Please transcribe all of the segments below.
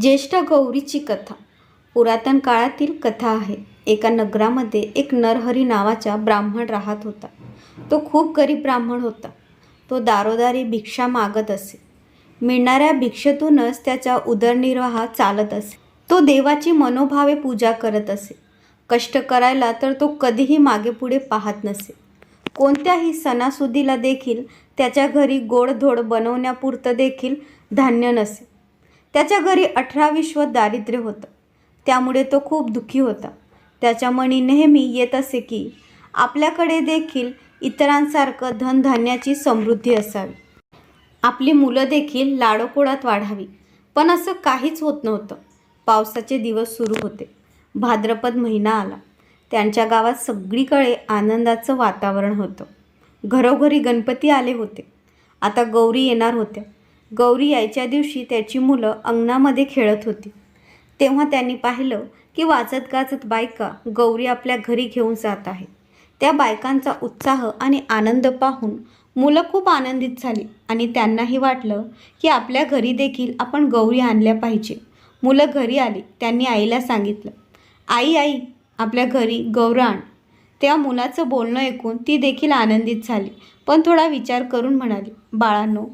ज्येष्ठ गौरीची कथा. पुरातन काळातील कथा आहे. एका नगरामध्ये एक नरहरी नावाचा ब्राह्मण राहत होता. तो खूप गरीब ब्राह्मण होता. तो दारोदारी भिक्षा मागत असे. मिळणाऱ्या भिक्षेतूनच त्याचा उदरनिर्वाह चालत असे. तो देवाची मनोभावे पूजा करत असे. कष्ट करायला तर तो कधीही मागेपुढे पाहत नसे. कोणत्याही सणासुदीला देखील त्याच्या घरी गोडधोड बनवण्यापुरतं देखील धान्य नसे. त्याच्या घरी अठरा विश्व दारिद्र्य होतं. त्यामुळे तो खूप दुःखी होता. त्याच्या मनी नेहमी येत असे की आपल्याकडे देखील इतरांसारखं धनधान्याची समृद्धी असावी. आपली मुलं देखील लाडोकोडात वाढावी. पण असं काहीच होत नव्हतं. पावसाचे दिवस सुरू होते. भाद्रपद महिना आला. त्यांच्या गावात सगळीकडे आनंदाचं वातावरण होतं. घरोघरी गणपती आले होते. आता गौरी येणार होत्या. गौरी यायच्या दिवशी त्याची मुलं अंगणामध्ये खेळत होती. तेव्हा त्यांनी पाहिलं की वाचत गाचत बायका गौरी आपल्या घरी घेऊन जात आहे त्या बायकांचा उत्साह आणि आनंद पाहून मुलं खूप आनंदित झाली आणि त्यांनाही वाटलं की आपल्या घरी देखील आपण गौरी आणल्या पाहिजे. मुलं घरी आली त्यांनी आईला सांगितलं आई आई आपल्या घरी गौराण त्या मुलाचं बोलणं ऐकून ती देखील आनंदित झाली पण थोडा विचार करून म्हणाली बाळांनो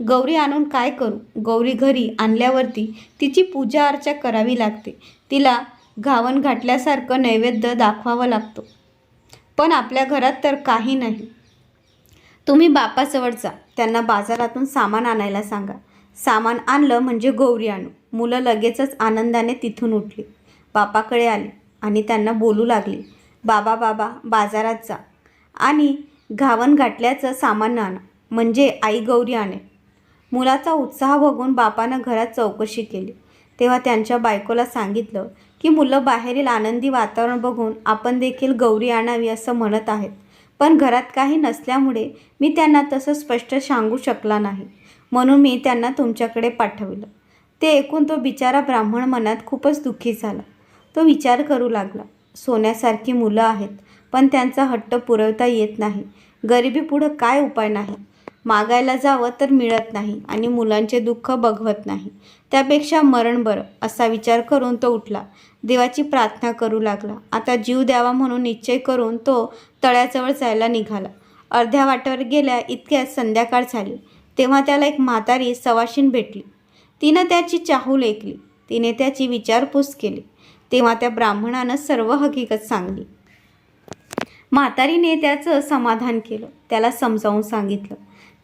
गौरी आणून काय करू? गौरी घरी आणल्यावरती तिची पूजा अर्चा करावी लागते. तिला घावन घातल्यासारखं नैवेद्य दाखवावं लागतो. पण आपल्या घरात तर काही नाही. तुम्ही बापाजवळ जा. त्यांना बाजारातून सामान आणायला सांगा. सामान आणलं म्हणजे गौरी आणू. मुलं लगेचच आनंदाने तिथून उठली. बापाकडे आले आणि त्यांना बोलू लागले बाबा बाबा बाजारात जा आणि घावन घाटल्याचं सामान आणा. म्हणजे आई गौरी आणे मुलाचा उत्साह बघून बापानं घरात चौकशी केली. तेव्हा त्यांच्या बायकोला सांगितलं की मुलं बाहेरील आनंदी वातावरण बघून आपण देखील गौरी आणावी असं म्हणत आहेत. पण घरात काही नसल्यामुळे मी त्यांना तसं स्पष्ट सांगू शकला नाही. म्हणून मी त्यांना तुमच्याकडे पाठवलं. ते ऐकून तो बिचारा ब्राह्मण मनात खूपच दुःखी झाला. तो विचार करू लागला. सोन्यासारखी मुलं आहेत पण त्यांचा हट्ट पुरवता येत नाही. गरिबी पुढं काय उपाय नाही. मागायला जावं तर मिळत नाही आणि मुलांचे दुःख बघवत नाही. त्यापेक्षा मरण बरं असा विचार करून तो उठला. देवाची प्रार्थना करू लागला. आता जीव द्यावा म्हणून निश्चय करून तो तळ्याजवळ जायला निघाला. अर्ध्या वाटेवर गेल्या इतक्यात संध्याकाळ झाली. तेव्हा त्याला एक म्हातारी सवाशीन भेटली. तिनं त्याची चाहूल ऐकली. तिने त्याची विचारपूस केली. तेव्हा त्या ब्राह्मणानं सर्व हकीकत सांगली. म्हातारीने त्याचं समाधान केलं. त्याला समजावून सांगितलं.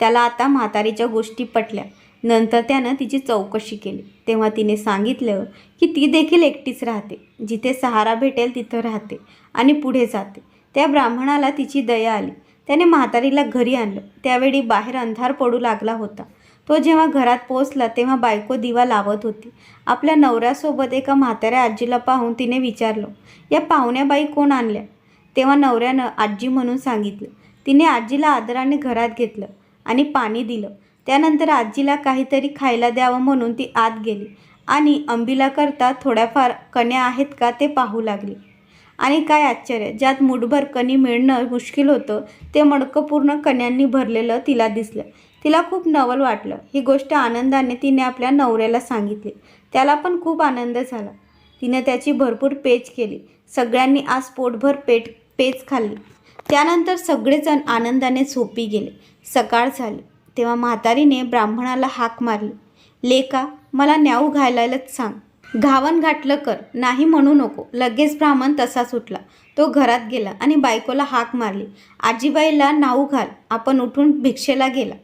त्याला आता म्हातारीच्या गोष्टी पटल्या. नंतर त्यानं तिची चौकशी केली. तेव्हा तिने सांगितलं की ती देखील एकटीच राहते. जिथे सहारा भेटेल तिथं राहते आणि पुढे जाते. त्या ब्राह्मणाला तिची दया आली. त्याने म्हातारीला घरी आणलं. त्यावेळी बाहेर अंधार पडू लागला होता. तो जेव्हा घरात पोचला तेव्हा बायको दिवा लावत होती. आपल्या नवऱ्यासोबत एका म्हाताऱ्या आजीला पाहून तिने विचारलं या पाहुण्या बाई कोण आणल्या? तेव्हा नवऱ्यानं आजी म्हणून सांगितलं. तिने आजीला आदराने घरात घेतलं. आणि पाणी दिलं. त्यानंतर आजीला काहीतरी खायला द्यावं म्हणून ती आत गेली. आणि अंबीलाकरता थोड्याफार कण्या आहेत का ते पाहू लागली. आणि काय आश्चर्य ज्यात मुठभर कणी मिळणं मुश्किल होतं ते मडकं पूर्ण कण्यांनी भरलेलं तिला दिसलं. तिला खूप नवल वाटलं. ही गोष्ट आनंदाने तिने आपल्या नवऱ्याला सांगितली. त्याला पण खूप आनंद झाला. तिने त्याची भरपूर पेच केली. सगळ्यांनी आज पोटभर पेट पेच खाल्ली. त्यानंतर सगळेजण आनंदाने झोपी गेले. सकाळ झाली. तेव्हा म्हातारीने ब्राह्मणाला हाक मारली. लेका मला न्याऊ घालायलाच सांग. घावन घातलं कर. नाही म्हणू नको. लगेच ब्राह्मण तसाच उठला. तो घरात गेला आणि बायकोला हाक मारली. आजीबाईला नाऊ घाल. आपण उठून भिक्षेला गेला.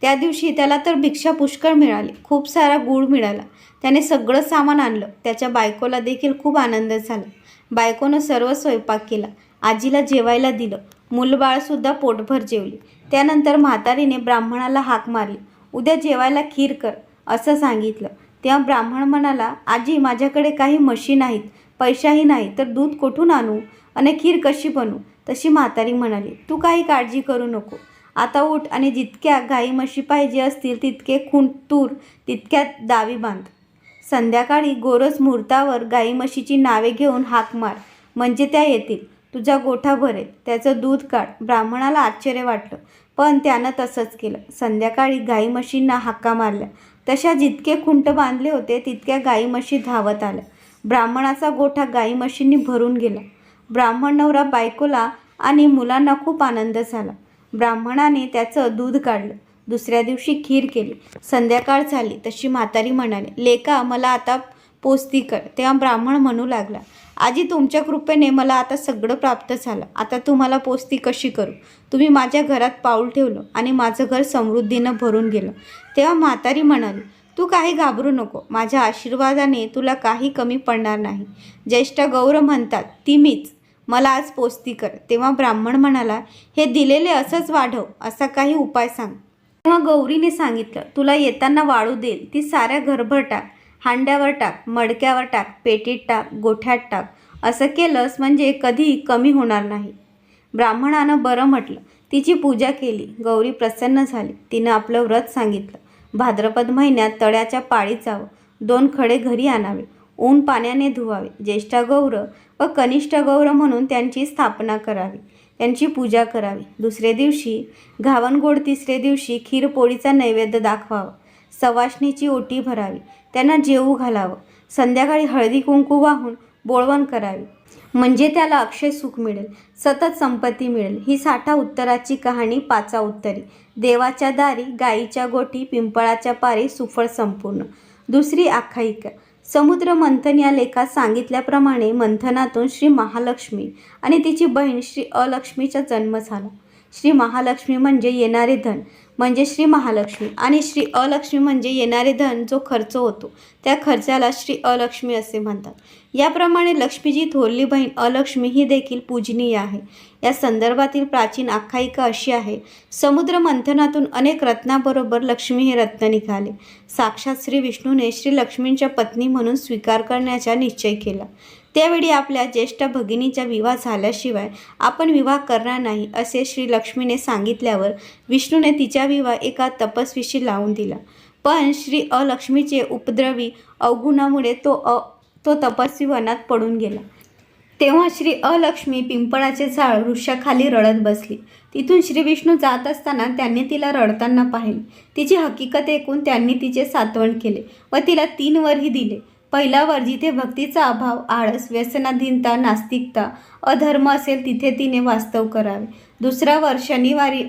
त्या दिवशी त्याला तर भिक्षा पुष्कळ मिळाली. खूप सारा गूळ मिळाला. त्याने सगळं सामान आणलं. त्याच्या बायकोला देखील खूप आनंद झाला. बायकोनं सर्व स्वयंपाक केला. आजीला जेवायला दिलं. मुलबाळसुद्धा पोटभर जेवली. त्यानंतर म्हातारीने ब्राह्मणाला हाक मारली. उद्या जेवायला खीर कर असं सांगितलं. तेव्हा ब्राह्मण म्हणाला आजी माझ्याकडे काही म्हशी नाहीत पैशाही नाही तर दूध कुठून आणू? आणि खीर कशी बनवू तशी म्हातारी म्हणाली तू काही काळजी करू नको. आता उठ आणि जितक्या गाई म्हशी पाहिजे असतील तितके खून तूर तितक्यात दावी बांध. संध्याकाळी गोरस मुहूर्तावर गाई म्हशीची नावे घेऊन हाक मार. म्हणजे त्या येतील. तुझा गोठा भरेल त्याचं दूध काढ. ब्राह्मणाला आश्चर्य वाटलं. पण त्यानं तसंच केलं. संध्याकाळी गाई म्हशींना हाका मारल्या. तशा जितके खुंट बांधले होते तितक्या गाई म्हशी धावत आल्या. ब्राह्मणाचा गोठा गाई म्हशींनी भरून गेला. ब्राह्मण नवरा बायकोला आणि मुलांना खूप आनंद झाला. ब्राह्मणाने त्याचं दूध काढलं. दुसऱ्या दिवशी खीर केली. संध्याकाळ झाली. तशी म्हातारी म्हणाली लेका मला आता पोस्ती कर तेव्हा ब्राह्मण म्हणू लागला आजी तुमच्या कृपेने मला आता सगळं प्राप्त झालं. आता तुम्हाला पोस्ती कशी करू तुम्ही माझ्या घरात पाऊल ठेवलं आणि माझं घर समृद्धीनं भरून गेलं. तेव्हा म्हातारी म्हणाली तू काही घाबरू नको. माझ्या आशीर्वादाने तुला काही कमी पडणार नाही. ज्येष्ठ गौर म्हणतात ती मीच. मला आज पोस्ती कर तेव्हा ब्राह्मण म्हणाला हे दिलेले असंच वाढव. असा काही उपाय सांग तेव्हा गौरीने सांगितलं तुला येताना वाळू देईल. ती साऱ्या घरभर टाक. हांड्यावर टाक मडक्यावर टाक पेटीत टाक गोठ्यात टाक. असं केलंस म्हणजे कधी कमी होणार नाही. ब्राह्मणानं बरं म्हटलं. तिची पूजा केली. गौरी प्रसन्न झाली. तिनं आपलं व्रत सांगितलं. भाद्रपद महिन्यात तळ्याच्या पाळीत जावं. दोन खडे घरी आणावे. ऊन पाण्याने धुवावे. ज्येष्ठा गौर व कनिष्ठ गौर म्हणून त्यांची स्थापना करावी. त्यांची पूजा करावी. दुसरे दिवशी घावणगोड तिसरे दिवशी खीरपोळीचा नैवेद्य दाखवावा. सवाष्णीची ओटी भरावी. त्यांना जेवू घालावं. संध्याकाळी हळदी कुंकू वाहून बोळवण करावी. म्हणजे त्याला अक्षय सुख मिळेल. सतत संपत्ती मिळेल. ही साठा उत्तराची कहाणी पाचा उत्तरी. देवाच्या दारी गाईच्या गोठी पिंपळाच्या पारी सुफळ संपूर्ण. दुसरी आख्यायिका. समुद्र मंथन या लेखात सांगितल्याप्रमाणे मंथनातून श्री महालक्ष्मी आणि तिची बहीण श्री अलक्ष्मीचा जन्म झाला. श्री महालक्ष्मी म्हणजे येणारे धन म्हणजे श्री महालक्ष्मी. आणि श्री अलक्ष्मी म्हणजे येणारे धन जो खर्च होतो त्या खर्चाला श्री अलक्ष्मी असे म्हणतात. याप्रमाणे लक्ष्मीजी थोरली बहीण अलक्ष्मी ही देखील पूजनीय आहे. या संदर्भातील प्राचीन आख्यायिका अशी आहे समुद्र मंथनातून अनेक रत्नाबरोबर लक्ष्मी हे रत्न निघाले. साक्षात श्री विष्णूने श्री लक्ष्मींच्या पत्नी म्हणून स्वीकार करण्याचा निश्चय केला. त्यावेळी आपल्या ज्येष्ठ भगिनीचा विवाह झाल्याशिवाय आपण विवाह करणार नाही असे श्री लक्ष्मीने सांगितल्यावर विष्णूने तिचा विवाह एका तपस्वीशी लावून दिला. पण श्री अलक्ष्मीचे उपद्रवी अवगुणामुळे तो अ तो तपस्वी वनात पडून गेला. तेव्हा श्री अलक्ष्मी पिंपळाचे झाड वृक्षाखाली रडत बसली. तिथून श्री विष्णू जात असताना त्यांनी तिला रडताना पाहिले. तिची हकीकत ऐकून त्यांनी तिचे सातवण केले व तिला तीन वरही दिले. पहिला वर जिथे भक्तीचा अभाव आळस व्यसनाधीनता नास्तिकता अधर्म असेल तिथे तिने वास्तव करावे. दुसरा वर शनिवारी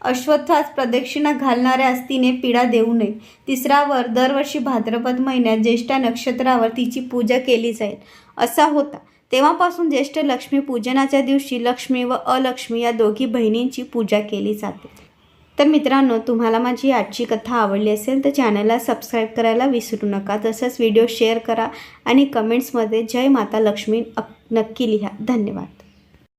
अश्वत्थास प्रदक्षिणा घालणाऱ्यास तिने पीडा देऊ नये. तिसरा वर दरवर्षी भाद्रपद महिन्यात ज्येष्ठा नक्षत्रावर तिची पूजा केली जाईल. असा होता. तेव्हापासून ज्येष्ठ लक्ष्मी पूजनाच्या दिवशी लक्ष्मी व अलक्ष्मी या दोघी बहिणींची पूजा केली जाते. तर मित्रांनो तुम्हाला माझी आजची कथा आवडली असेल तर चॅनलला सबस्क्राईब करायला विसरू नका. तसंच व्हिडिओ शेअर करा आणि कमेंट्समध्ये जय माता लक्ष्मी नक्की लिहा. धन्यवाद.